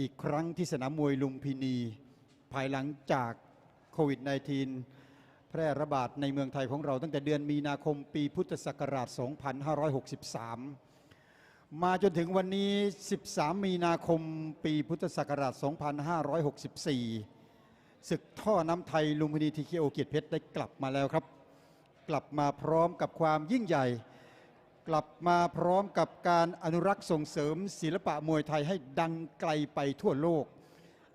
อีกครั้งที่สนามมวยลุมพินี ภายหลังจากโควิด -19 แพร่ระบาดในเมืองไทยของเราตั้งแต่เดือนมีนาคมปีพุทธศักราช 2563 มาจนถึงวันนี้ 13 มีนาคมปีพุทธศักราช 2564 ศึกท่อน้ำไทยลุมพินีทีเคโอเกียรติเพชรได้กลับมาแล้วครับ กลับมาพร้อมกับความยิ่งใหญ่ กลับมาพร้อมกับการอนุรักษ์ส่งเสริม ศิลปะมวยไทยให้ดังไกลไปทั่วโลก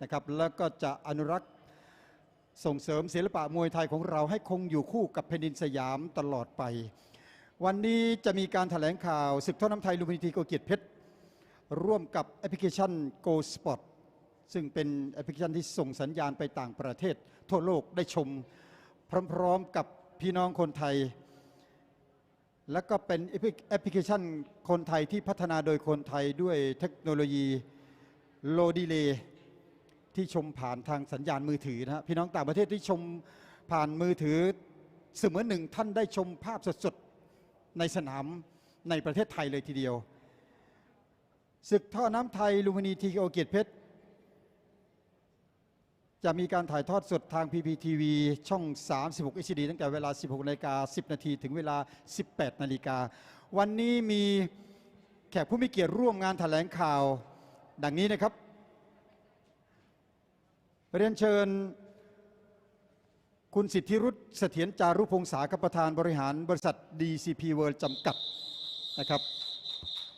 นะครับแล้วก็จะอนุรักษ์ส่งเสริมศิลปะมวยไทยของเราให้คงอยู่คู่กับแผ่นดินสยามตลอดไป วันนี้จะมีการถแถลงข่าวศึกท่อน้ำไทยลุมพินีทีโกเกียรติเพชรร่วมกับแอปพลิเคชัน Go Sport ซึ่งเป็นแอปพลิเคชันที่ส่งสัญญาณไปต่างประเทศ ทั่วโลกได้ชม พร้อมๆกับพี่น้องคนไทย แล้วก็เป็นแอปพลิเคชันคนไทยที่พัฒนาโดยคนไทยด้วยเทคโนโลยีโลดีเลที่ชมผ่านทางสัญญาณมือถือนะฮะพี่น้องต่างประเทศที่ชมผ่านมือถือเสมือนหนึ่งท่านได้ชมภาพสดๆในสนามในประเทศไทยเลยทีเดียวศึกท่อน้ำไทยลุมพินีทีโอเกียรติเพชร จะมีการถ่ายทอดสดทาง PPTV ช่อง 36 HD ตั้งแต่เวลา 16นาฬิกา10 นาที ถึงเวลา 18 นาฬิกา วันนี้มีแขกผู้มีเกียรติร่วมงานถแถลงข่าว ดังนี้นะครับ เรียนเชิญ คุณสิทธิรุธเสถียรจารุพงษาครับประธานบริหารบริษัท DCP World จำกัดนะครับ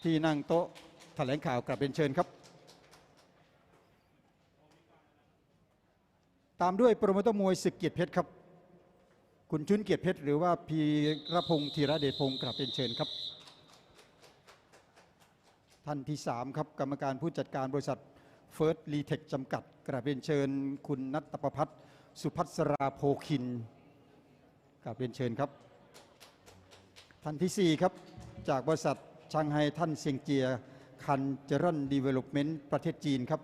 ที่นั่งโต๊ะแถลงข่าวกลับเรียนเชิญครับ ตามด้วยโปรโมเตอร์มวยศึกเกียรติเพชรครับ คุณชุนเกียรติเพชร หรือว่าพีรพงศ์ธีระเดชพงศ์กลับเป็นเชิญครับ ท่านที่ 3 ครับ กรรมการผู้จัดการบริษัทเฟิร์สรีเทคจำกัดกราบเรียนเชิญ คุณนัตประพัฒน์สุพัสราโพคินกราบเรียนเชิญครับ ท่านทีสี่ 4 ครับ จากบริษัทชังไฮท่านเซียงเจียคันเจริญดีเวล็อปเมนต์ประเทศจีนครับ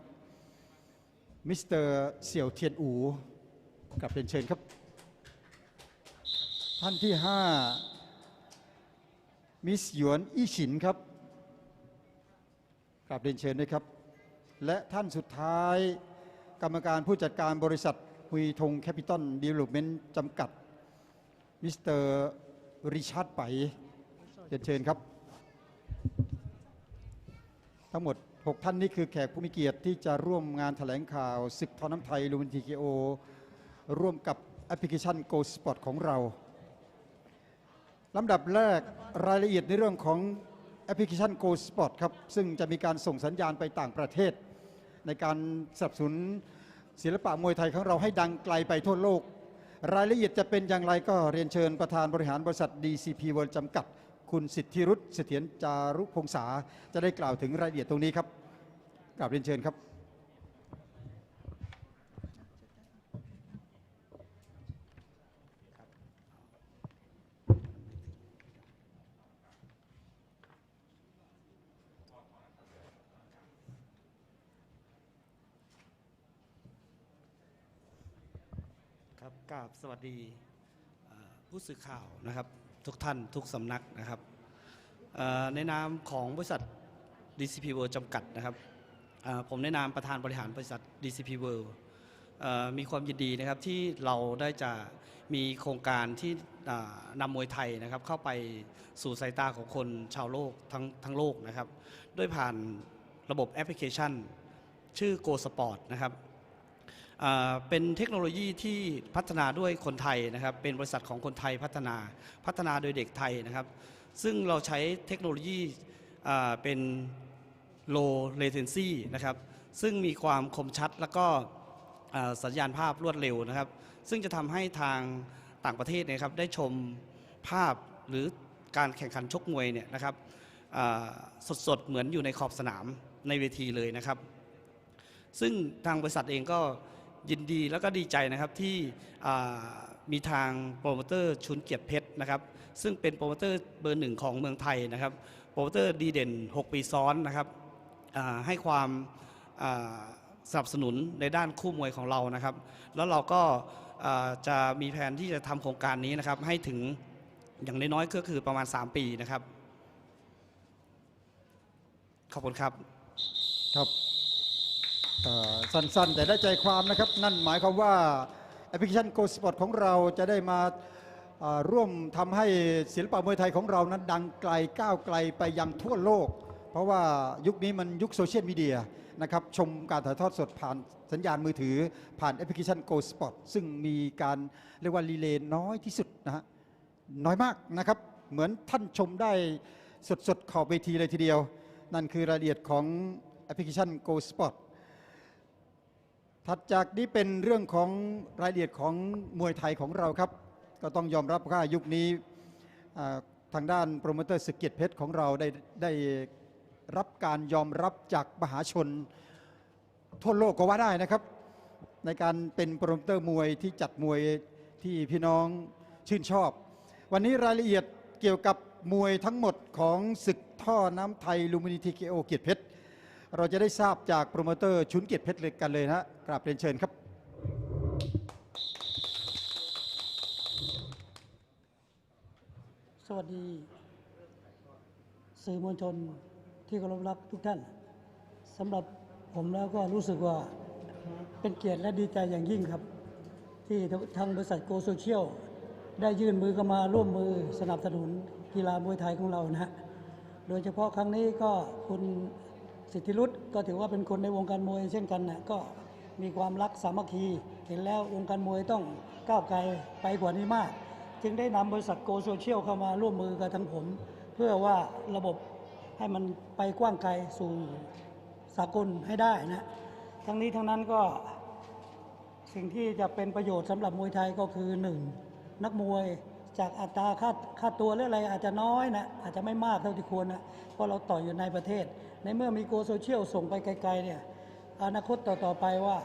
มิสเตอร์เสี่ยวเทียนอูกลับเป็นเชิญครับ ท่านที่ 5 มิสหยวนอี้ฉินครับกลับเรียนเชิญด้วยครับ และท่านสุดท้าย กรรมการผู้จัดการบริษัทหุยทงแคปิตอลดีเวล็อปเมนต์จำกัด มิสเตอร์ริชาร์ดไปเรียนเชิญครับ ทั้งหมด 6 ท่านนี้คือแขกผู้มีเกียรติที่จะร่วมงานถแถลงข่าวศึกทอน้ำไทยลูมินทีเคโอร่วมกับแอปพลิเคชัน Go Sport ของเราลำดับแรกรายละเอียดในเรื่องของแอปพลิเคชัน Go Sport ครับ ซึ่งจะมีการส่งสัญญาณไปต่างประเทศ ในการสนับสนุนศิลปะมวยไทยของเราให้ดังไกลไปทั่วโลก รายละเอียดจะเป็นอย่างไรก็เรียนเชิญประธานบริหารบริษัท DCP World จำกัด คุณสิทธิรุธเสถียรจารุพงษาจะได้กล่าวถึงรายละเอียดตรงนี้ครับกราบเรียนเชิญครับ ครับกราบสวัสดีผู้สื่อข่าวนะครับ ทุกท่านทุกสำนักนะครับในนามของบริษัท DCP World จำกัดนะครับผมในนามประธานบริหารบริษัท DCP World มีความยินดีนะครับที่เราได้จะมีโครงการที่นำมวยไทยนะครับเข้าไปสู่สายตาของคนชาวโลกทั้งทั้งโลกนะครับด้วยผ่านระบบแอปพลิเคชัน ชื่อ Go Sport นะครับ เป็นเทคโนโลยีที่พัฒนาด้วยคนไทยนะครับ เป็นบริษัทของคนไทยพัฒนาพัฒนาโดยเด็กไทยนะครับ ซึ่งเราใช้เทคโนโลยีเป็น low latency นะครับ ซึ่งมีความคมชัดแล้วก็สัญญาณภาพรวดเร็วนะครับ ซึ่งจะทำให้ทางต่างประเทศนะครับได้ชมภาพหรือการแข่งขันชกมวยเนี่ยนะครับสดๆ เหมือนอยู่ในขอบสนามในเวทีเลยนะครับ ซึ่งทางบริษัทเองก็ ยินดีแล้วก็ดีใจนะครับที่มีทางโปรโมเตอร์ชุนเกียรติเพชรนะครับซึ่งเป็นโปรโมเตอร์เบอร์หนึ่งของเมืองไทยนะครับโปรโมเตอร์ดีเด่น 6 ปีซ้อนนะครับให้ความสนับสนุนในด้านคู่มวยของเรานะครับ แล้วเราก็จะมีแผนที่จะทำโครงการนี้นะครับให้ถึงอย่างน้อยๆก็คือประมาณ 3 ปีนะครับ ขอบคุณครับครับ สั้นๆ แต่ได้ใจความนะครับ นั่นหมายความว่าแอปพลิเคชัน Go Sport ของเราจะได้มาร่วมทำให้ศิลปะมวยไทยของเรานั้นดังไกลก้าวไกลไปยังทั่วโลก เพราะว่ายุคนี้มันยุคโซเชียลมีเดียนะครับชมการถ่ายทอดสดผ่านสัญญาณมือถือ ผ่านแอปพลิเคชัน Go Sport ซึ่งมีการเรียกว่ารีเลย์น้อยที่สุดนะฮะน้อยมากนะครับ เหมือนท่านชมได้สดๆ ขอบเวทีเลยทีเดียว นั่นคือรายละเอียดของแอปพลิเคชัน Go Sport ถัดจากนี้เป็นเรื่องของรายละเอียดของมวยไทยของเราครับ ก็ต้องยอมรับว่ายุคนี้ทางด้านโปรโมเตอร์สกเก็ตเพชรของเราได้ได้รับการยอมรับจากมหาชน ทั่วโลกก็ว่าได้นะครับ ในการเป็นโปรโมเตอร์มวยที่จัดมวยที่พี่น้องชื่นชอบ วันนี้รายละเอียดเกี่ยวกับมวยทั้งหมดของศึกท่อน้ำไทยลูมินิทีเคโอเกียรติเพชร เราจะได้ทราบจากโปรโมเตอร์ชุนเกียรติเพชรเลยกันเลยนะกราบเรียนเชิญครับ สวัสดี สื่อมวลชนที่เคารพรักทุกท่านสำหรับผมแล้วก็รู้สึกว่าเป็นเกียรติและดีใจอย่างยิ่งครับ ที่ทางบริษัทโกโซเชียลได้ยื่นมือเข้ามาร่วมมือสนับสนุนกีฬามวยไทยของเรานะฮะโดยเฉพาะครั้งนี้ก็คุณ สิทธิรุตก็ถือว่าเป็นคนในวงการมวยเช่นกันนะก็มีความรักสามัคคี เห็นแล้ววงการมวยต้องก้าวไกลไปกว่านี้มาก จึงได้นำบริษัทโกโซเชียลเข้ามาร่วมมือกับทั้งผม เพื่อว่าระบบให้มันไปกว้างไกลสู่สากลให้ได้นะทั้งนี้ทั้งนั้นก็สิ่งที่จะเป็นประโยชน์สำหรับมวยไทยก็คือหนึ่งนักมวย จากอัตราค่าค่าตัวหรืออะไรอาจจะน้อยนะอาจจะไม่มากเท่าที่ควรนะเพราะเราต่อยอยู่ในประเทศ ในเมื่อมีโกโซเชียลส่งไปไกลๆเนี่ยอนาคตต่อๆไปว่า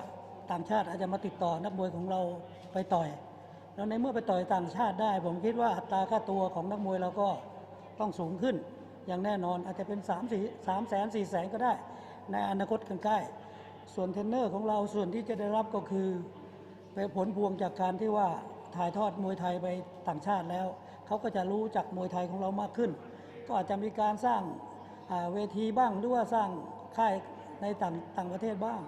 ต่างชาติอาจจะมาติดต่อนักมวยของเราไปต่อยแล้วในเมื่อไปต่อยต่างชาติได้ ผมคิดว่าอัตราค่าตัวของนักมวยเราก็ต้องสูงขึ้น อย่างแน่นอนอาจจะเป็น3 4 3แสน4แสนก็ได้ ในอนาคตใกล้ส่วนเทรนเนอร์ของเราส่วนที่จะได้รับก็คือเป็นผลพวงจากการที่ว่า ถ่ายทอดมวยไทยไปต่างชาติแล้ว เขาก็จะรู้จักมวยไทยของเรามากขึ้น ก็อาจจะมีการสร้างาเวทีบ้างหรือว่าสร้างค่ายในต่างต่างประเทศบ้าง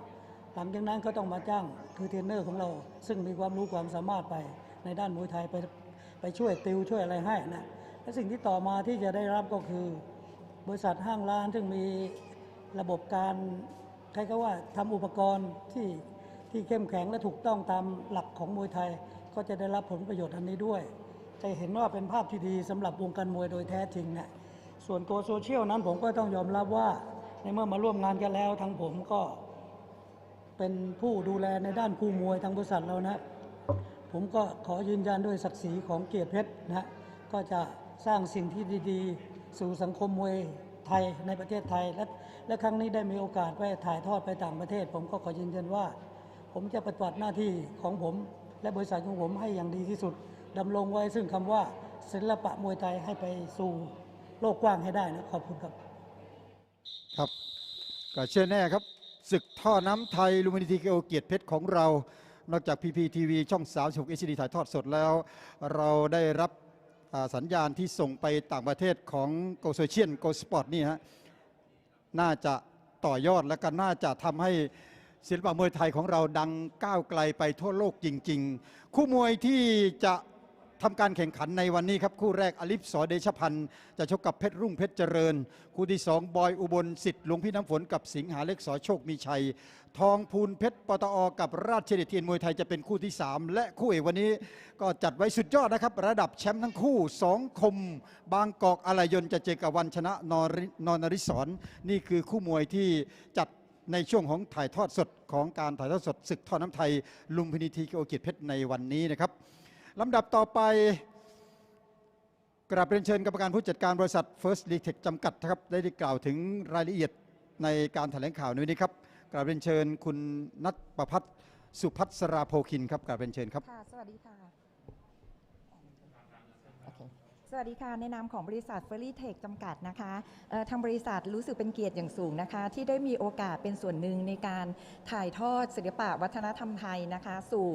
หลังจากนั้นก็ต้องมาจ้างคือเทรนเนอร์ของเรา ซึ่งมีความรู้ความสามารถไปในด้านมวยไทยไปไปช่วยติวช่วยอะไรให้นะและสิ่งที่ต่อมาที่จะได้รับก็คือบริษัทห้างร้านซึ่งมีระบบการใครก็ว่าทำอุปกรณ์ที่ที่เข้มแข็งและถูกต้องตามหลักของมวยไทย ก็จะได้รับผลประโยชน์อันนี้ด้วย จะเห็นว่าเป็นภาพที่ดีสำหรับวงการมวยโดยแท้จริงนะส่วนตัวโซเชียลนั้นผมก็ต้องยอมรับว่าในเมื่อมาร่วมงานกันแล้วทั้งผมก็เป็นผู้ดูแลในด้านคู่มวยทางบริษัทเรานะผมก็ขอยืนยันด้วยศักดิ์ศรีของเกียรติเพชรนะก็จะสร้างสิ่งที่ดีๆ สู่สังคมมวยไทยในประเทศไทย และและครั้งนี้ได้มีโอกาสไปถ่ายทอดไปต่างประเทศ ผมก็ขอยืนยันว่า ผมจะปฏิบัติหน้าที่ของผม และบริษัทของผมให้อย่างดีที่สุดดำรงไว้ซึ่งคำว่าศิลปะมวยไทยให้ไปสู่โลกกว้างให้ได้นะขอบคุณครับ ครับก็เชื่อแน่ครับศึกท่อน้ำไทยลูมินิทีเคโอเกียรติเพชรของเรา นอกจาก PPTV ช่อง36 HD ถ่ายทอดสดแล้ว เราได้รับสัญญาณที่ส่งไปต่างประเทศของโกโซเชียนโกสปอร์ตนี่ฮะน่าจะต่อยอดและก็น่าจะทำให้ ศิลปะมวยไทยของเราดังก้าวไกลไปทั่วโลกจริง ๆ คู่มวยที่จะทำการแข่งขันในวันนี้ครับ คู่แรกอลิฟสอเดชพันธ์จะชกกับเพชรรุ่งเพชรเจริญ คู่ที่สองบอยอุบลสิทธิ์หลวงพี่น้ำฝนกับสิงหาเล็กสอโชคมีชัย ทองพูนเพชรปตอ กับราชเดชเทียนมวยไทยจะเป็นคู่ที่ 3 และคู่เอกวันนี้ก็จัดไว้สุดยอดนะครับ ระดับแชมป์ทั้งคู่สองคม บางกอกอะไรยนจะเจอกับวันชนะนอรินนริศรนี่คือคู่มวยที่จัด ในช่วงของถ่ายทอดสดของการถ่ายทอดสดศึกทอดน้ำไทย ลุมพินีทีโอเกียรติเพชรในวันนี้นะครับลำดับต่อไปกราบเรียนเชิญกรรมการผู้จัดการบริษัท First l e Tech จำกัดนะครับได้ได้กล่าวถึงรายละเอียดในการแถลงข่าวในวันนี้ครับกราบเรียนเชิญคุณนัทประพัฒน์สุพัฒสราโพคินครับกราบเรียนเชิญครับค่ะสวัสดีค่ะ สวัสดีค่ะ ในนามของบริษัทเฟอรี่เทคจำกัดนะคะทางบริษัทรู้สึกเป็นเกียรติอย่างสูงนะคะ ที่ได้มีโอกาสเป็นส่วนหนึ่งในการถ่ายทอดศิลปะวัฒนธรรมไทยนะคะ สู่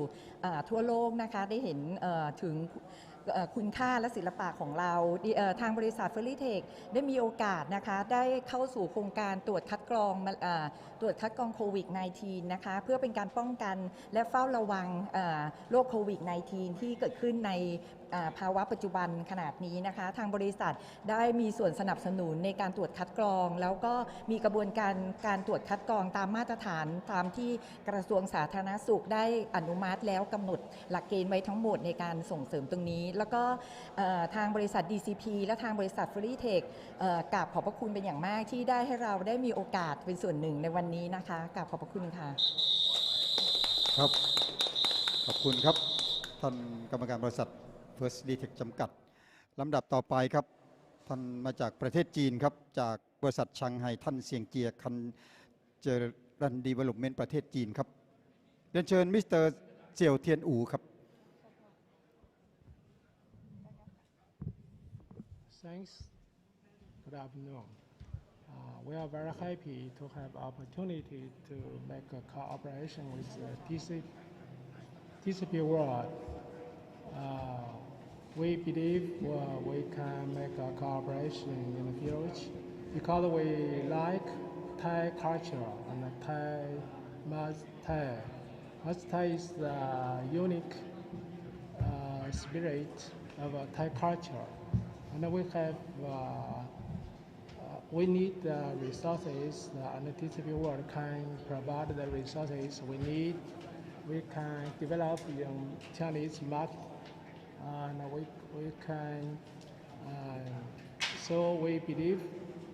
ทั่วโลกนะคะได้เห็นถึงคุณค่าและศิลปะของเรา ทางบริษัทเฟอร์รี่เทคได้มีโอกาสนะคะได้เข้าสู่โครงการตรวจคัดกรองตรวจคัดกรองโควิด -19 นะคะเพื่อเป็นการป้องกันและเฝ้าระวังโรคโควิด -19 ที่เกิดขึ้นใน ภาวะปัจจุบันขนาดนี้นะคะ ทางบริษัทได้มีส่วนสนับสนุนในการตรวจคัดกรอง แล้วก็มีกระบวนการการตรวจคัดกรองตามมาตรฐานตามที่กระทรวงสาธารณสุขได้อนุมัติแล้วกำหนดหลักเกณฑ์ไว้ทั้งหมดในการส่งเสริมตรงนี้ แล้วก็ทางบริษัท DCP และทางบริษัท f r e e Tech เอ่อกราบขอบพระคุณเป็นอย่างมากที่ได้ให้เราได้มีโอกาสเป็นส่วนหนึ่งในวันนี้นะคะกราบขอบพระคุณค่ะ ครับ ขอบคุณครับท่านกรรมการบริษัท First d t e c h จำกัดลำดับต่อไปครับท่านมาจากประเทศจีนครับ จากบริษัทชังไฮท่านเสียงเจียคันเจรันดีเวล็อปเมนต์ประเทศจีนครับเรียนเชิญมิสเตอร์เซียวเทียนอูครับ Thanks. Good afternoon. Uh, we are very happy to have opportunity to make a cooperation with uh, TC, TCP World. Uh, we believe uh, we can make a cooperation in the future because we like Thai culture and Thai Muay Thai. Muay Thai is the unique uh, spirit of uh, Thai culture. And we have, uh, uh, we need the resources, and the TCP World can provide the resources we need. We can develop in Chinese market, and we, we can, uh, so we believe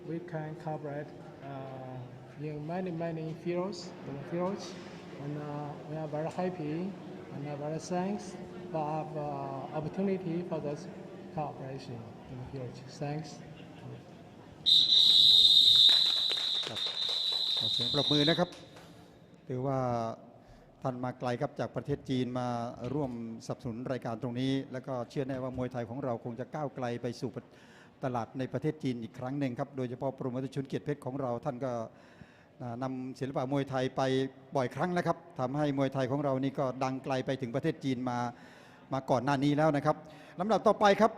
we can cooperate uh, in many, many fields, in the fields, and uh, we are very happy and are very thanks for the opportunity for this cooperation in the future. Thanks. ครับขอเสียงปรบมือนะครับ ถือว่า ท่านมาไกลครับจากประเทศจีนมาร่วมสนับสนุนรายการตรงนี้ แล้วก็เชื่อแน่ว่ามวยไทยของเราคงจะก้าวไกลไปสู่ตลาดในประเทศจีนอีกครั้งหนึ่งครับโดยเฉพาะโปรโมเตอร์ชุนเกียรติเพชรของเรา ท่านก็นำศิลปะมวยไทยไปบ่อยครั้งแล้วครับทำให้มวยไทยของเรานี่ก็ดังไกลไปถึงประเทศจีนมามาก่อนหน้านี้แล้วนะครับลำดับต่อไปครับ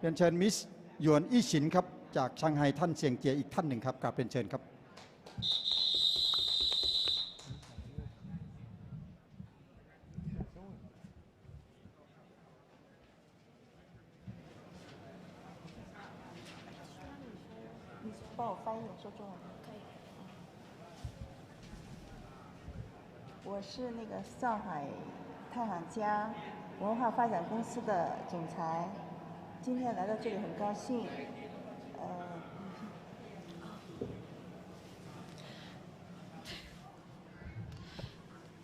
เรียนเชิญมิสหยวนอี้ฉินครับจากชังไฮท่านเสียงเจียอีกท่านหนึ่งครับกราบเรียนเชิญครับ 上海太行家文化发展公司的总裁，今天来到这里很高兴。呃，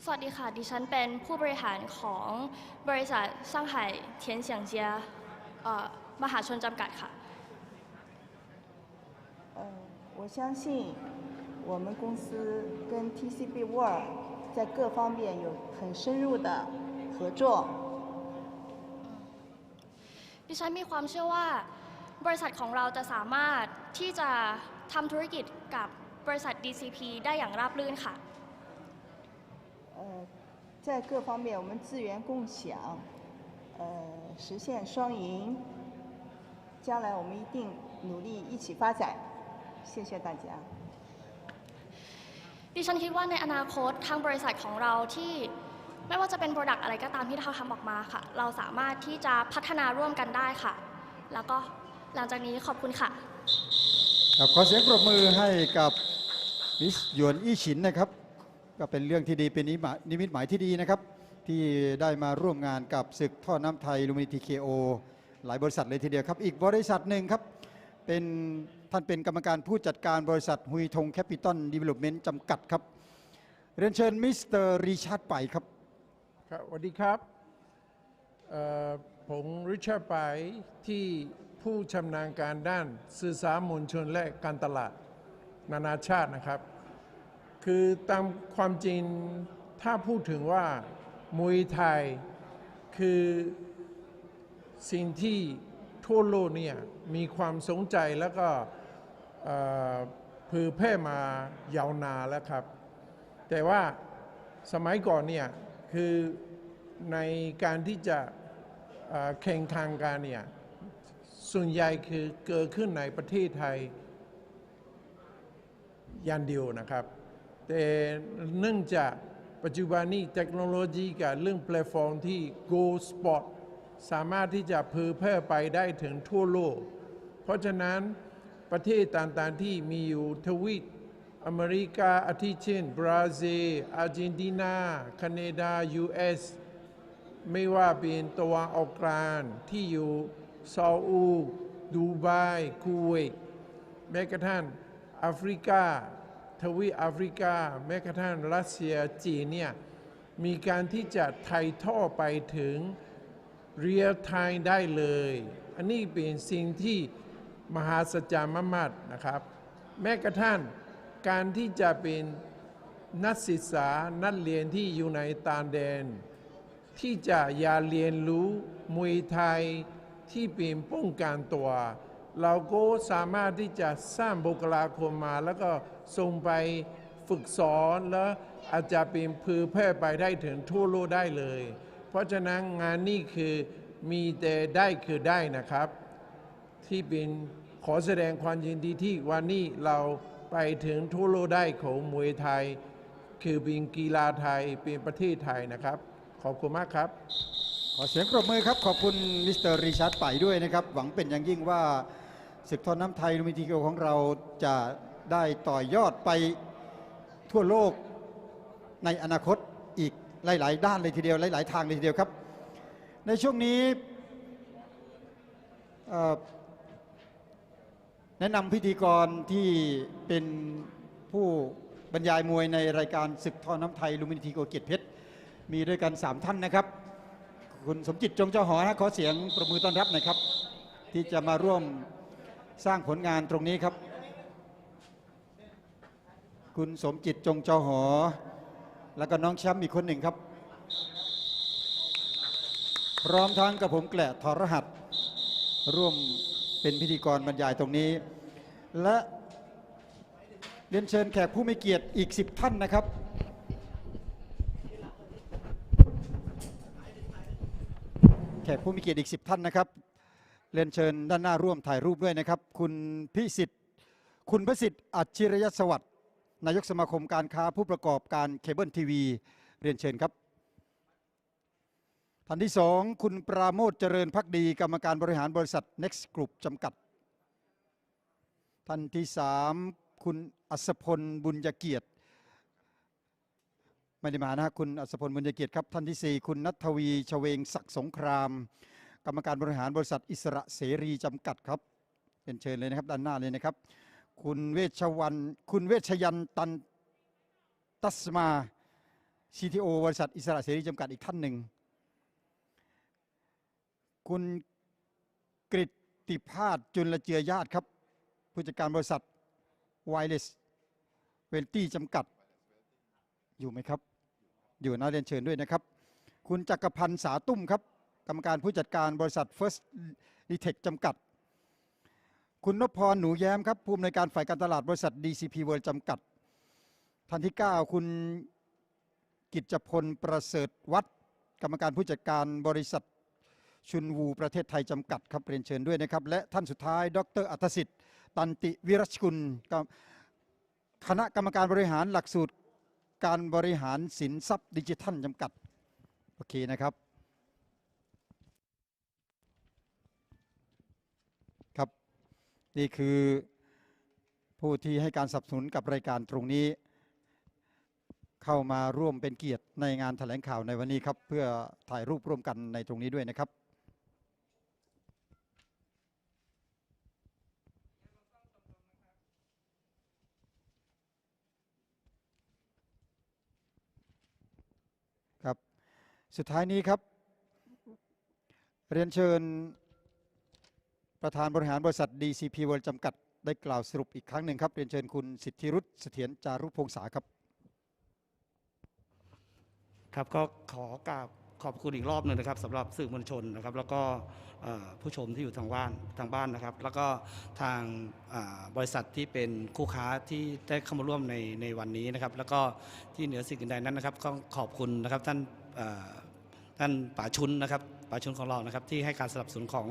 สวัสดีค่ะ ดิฉันเป็นผู้บริหารของบริษัทช่างไห่เทียนเฉียงเจียเอ่อมหาชนจำกัดค่ะ 呃，我相信我们公司跟 TCB World 在各方面有很深入的合作。 ดิฉันมีความเชื่อว่า บริษัทของเราจะสามารถที่จะทำธุรกิจกับบริษัท DCP ได้อย่างราบรื่นค่ะ 呃，在各方面我们资源共享，呃，实现双赢。将来我们一定努力一起发展。谢谢大家。 ดิฉันคิดว่าในอนาคตทางบริษัทของเราที่ไม่ว่าจะเป็นโปรดักต์อะไรก็ตามที่เขาทำออกมาค่ะ เราสามารถที่จะพัฒนาร่วมกันได้ค่ะ แล้วก็หลังจากนี้ขอบคุณค่ะครับขอเสียงปรบมือให้กับมิสหยวนอี้ฉินนะครับ ก็เป็นเรื่องที่ดีเป็นนิมิตหมายที่ดีนะครับ ที่ได้มาร่วมงานกับศึกท่อน้ำไทยลูมินิทีเคโอหลายบริษัทเลยทีเดียวครับ อีกบริษัทหนึ่งครับเป็น ท่านเป็นกรรมการผู้จัดการบริษัทฮุยทงแคปิตอลดีเวล็อปเมนต์จำกัดครับ เรียนเชิญมิสเตอร์ริชาร์ดไปครับครับสวัสดีครับผมริชาร์ดไปที่ผู้ชำนาญการด้านสื่อสารมวลชนและการตลาดนานาชาตินะครับ คือตามความจริงถ้าพูดถึงว่ามวยไทยคือสิ่งที่ทั่วโลกเนี่ยมีความสนใจแล้วก็ เอ่อเผยแพร่มายาวนานแล้วครับ แต่ว่าสมัยก่อนเนี่ยคือในการที่จะแข่งขันกันเนี่ยส่วนใหญ่คือเกิดขึ้นในประเทศไทยอย่างเดียวนะครับ แต่เนื่องจากปัจจุบันนี้เทคโนโลยีกับเรื่องแพลตฟอร์มที่ GoSpot สามารถที่จะเผยแพร่ไปได้ถึงทั่วโลก เพราะฉะนั้น ประเทศต่างๆที่มีอยู่ทวีปอเมริกาอาทิเช่น บราซิลอาร์เจนตินาแคนาดา US ไม่ว่าเป็นตะวันออกกลางที่อยู่ซาอุดูไบคูเวตแม้กระทั่งแอฟริกา ทวีแอฟริกา แม้กระทั่งรัสเซียจีนเนี่ยมีการที่จะไถ่ท่อไปถึงเรียลไทม์ได้เลย อันนี้เป็นสิ่งที่ มหาสัจารมากๆนะครับ แม้กระทั่งการที่จะเป็นนักศึกษานักเรียนที่อยู่ในตางแดน ที่จะอยากเรียนรู้มวยไทยที่เป็นป้องกันตัว เราก็สามารถที่จะสร้างบุคลากรมา แล้วก็ส่งไปฝึกสอนแล้วอาจจะเป็นเพือแพร่ไปได้ถึงทั่วโลกได้เลย เพราะฉะนั้นงานนี้คือมีแต่ได้คือได้นะครับ ที่เป็นขอแสดงความยินดีที่วันนี้เราไปถึงทั่วโลกได้ของมวยไทย คือเป็นกีฬาไทยเป็นประเทศไทยนะครับ ขอบคุณมากครับ ขอเสียงปรบมือครับ ขอบคุณมิสเตอร์ริชาร์ดไปด้วยนะครับ หวังเป็นอย่างยิ่งว่าศึกทอนน้ำไทยลูมินิโกของเราจะได้ต่อยอดไปทั่วโลกในอนาคตอีกหลาย ๆ ด้านเลยทีเดียวหลาย ๆ ทางเลยทีเดียวครับ ในช่วงนี้เอ่อ แนะนำพิธีกรที่เป็นผู้บรรยายมวยในรายการศึกทอน้ำไทยลูมินิโกเกียรติเพชรมีด้วยกัน 3 ท่านนะครับ คุณสมจิตจงเจ้าหอนะขอเสียงประมือต้อนรับหน่อยครับ ที่จะมาร่วมสร้างผลงานตรงนี้ครับ คุณสมจิตจงเจ้าหอ แล้วก็น้องแชมป์อีกคนหนึ่งครับ พร้อมทั้งกับผมแกละทอรหัส ร่วม เป็นพิธีกรบรรยายตรงนี้ และเรียนเชิญแขกผู้มีเกียรติอีก 10 ท่านนะครับ แขกผู้มีเกียรติอีก 10 ท่านนะครับ เรียนเชิญด้านหน้าร่วมถ่ายรูปด้วยนะครับ คุณพิสิทธิ์ คุณประสิทธิ์อัจฉริยสวัสดิ์นายกสมาคมการค้าผู้ประกอบการเคเบิลทีวี เรียนเชิญครับ ท่านที่สองคุณปราโมทเจริญพักดี กรรมการบริหารบริษัท Next Group จำกัด ท่านที่สามคุณอัศพลบุญยเกียรติไม่ได้มานะคุณอัศพลบุญยเกียรติครับ ท่านที่สี่คุณนัทวีชเวงศักดิ์สงคราม กรรมการบริหารบริษัทอิสระเสรีจำกัดครับเป็นเชิญเลยนะครับด้านหน้าเลยนะครับ คุณเวชวันคุณเวชยันตันตัสมา CTO บริษัทอิสระเสรีจำกัดอีกท่านหนึ่ง คุณกริติพาสจุลเจือญาติครับ ผู้จัดการบริษัทไวเลสเวนตี้จำกัด อยู่ไหมครับ อยู่นะเรียนเชิญด้วยนะครับ คุณจักรพันธ์สาตุ้มครับ กรรมการผู้จัดการบริษัท First d e t e c h จำกัด คุณนพพรหนูแย้มครับผู้อำนวยการฝ่ายการตลาดบริษัท DCP World จำกัด ท่านที่ 9 คุณกิจพลประเสริฐวัดกรรมการผู้จัดการบริษัท ชุนวูประเทศไทยจำกัดครับเรียนเชิญด้วยนะครับ และท่านสุดท้าย ดรอัตสิทธิ์ ตันติวิรัชกุลคณะกรรมการบริหารหลักสูตรการบริหารสินทรัพย์ดิจิทัลจำกัด โอเคนะครับ ครับ นี่คือผู้ที่ให้การสนับสนุนกับรายการตรงนี้ เข้ามาร่วมเป็นเกียรติในงานแถลงข่าวในวันนี้ครับ เพื่อถ่ายรูปร่วมกันในตรงนี้ด้วยนะครับ สุดท้ายนี้ครับ เรียนเชิญประธานบริหารบริษัท DCP World จำกัด ได้กล่าวสรุปอีกครั้งหนึ่งครับ เรียนเชิญคุณสิทธิรุตเสถียรจารุพงษาครับ ครับก็ขอกราบขอบคุณอีกรอบหนึ่งนะครับสำหรับสื่อมวลชนนะครับ แล้วก็ผู้ชมที่อยู่ทางบ้านทางบ้านนะครับ แล้วก็ทางบริษัทที่เป็นคู่ค้าที่ได้เข้ามาร่วมในในวันนี้นะครับ แล้วก็ที่เหนือสิ่งอื่นใดนั้นนะครับก็ขอบคุณนะครับท่าน ท่านป๋าชุนนะครับป๋าชุนของเรานะครับที่ให้การสนับสนุนของ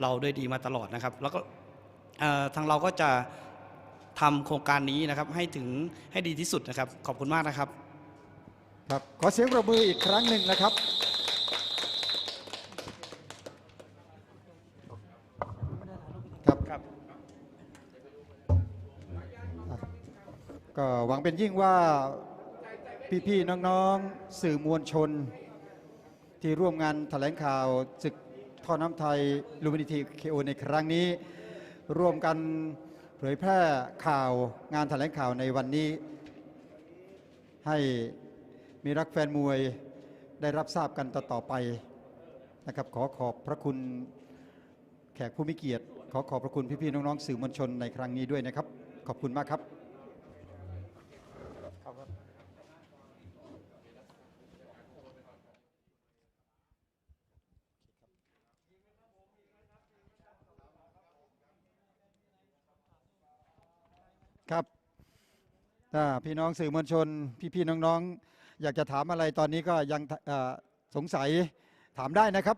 เราด้วยดีมาตลอดนะครับ แล้วก็เอ่อทางเราก็จะทำโครงการนี้นะครับให้ถึงให้ดีที่สุดนะครับ ขอบคุณมากนะครับครับขอเสียงปรบมืออีกครั้งหนึ่งนะครับครับครับก็หวังเป็นยิ่งว่า พี่ๆน้องๆสื่อมวลชน ที่ร่วมงานแถลงข่าวศึกท่อน้ำไทยลูมินิทีเคโอในครั้งนี้ ร่วมกันเผยแพร่ข่าวงานแถลงข่าวในวันนี้ ให้มีรักแฟนมวยได้รับทราบกันต่อๆไปนะครับขอขอบพระคุณแขกผู้มีเกียรติ ขอขอบพระคุณพี่ๆน้องๆสื่อมวลชนในครั้งนี้ด้วยนะครับ ขอบคุณมากครับ ครับถ้าพี่น้องสื่อมวลชน พี่ๆน้องๆ อยากจะถามอะไรตอนนี้ก็ยังสงสัยถามได้นะครับ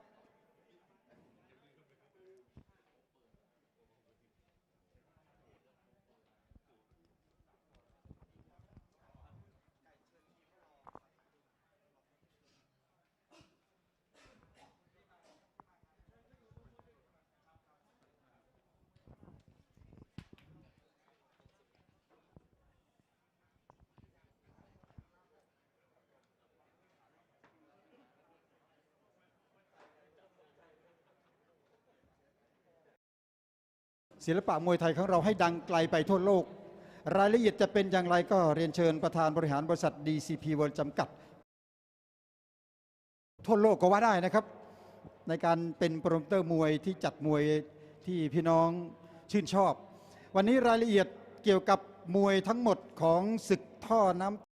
ศิลปะมวยไทยของเราให้ดังไกลไปทั่วโลก รายละเอียดจะเป็นอย่างไรก็เรียนเชิญประธานบริหารบริษัท DCP World จำกัด ทั่วโลกก็ว่าได้นะครับ ในการเป็นโปรโมเตอร์มวยที่จัดมวยที่พี่น้องชื่นชอบ วันนี้รายละเอียดเกี่ยวกับมวยทั้งหมดของศึกท่อน้ำ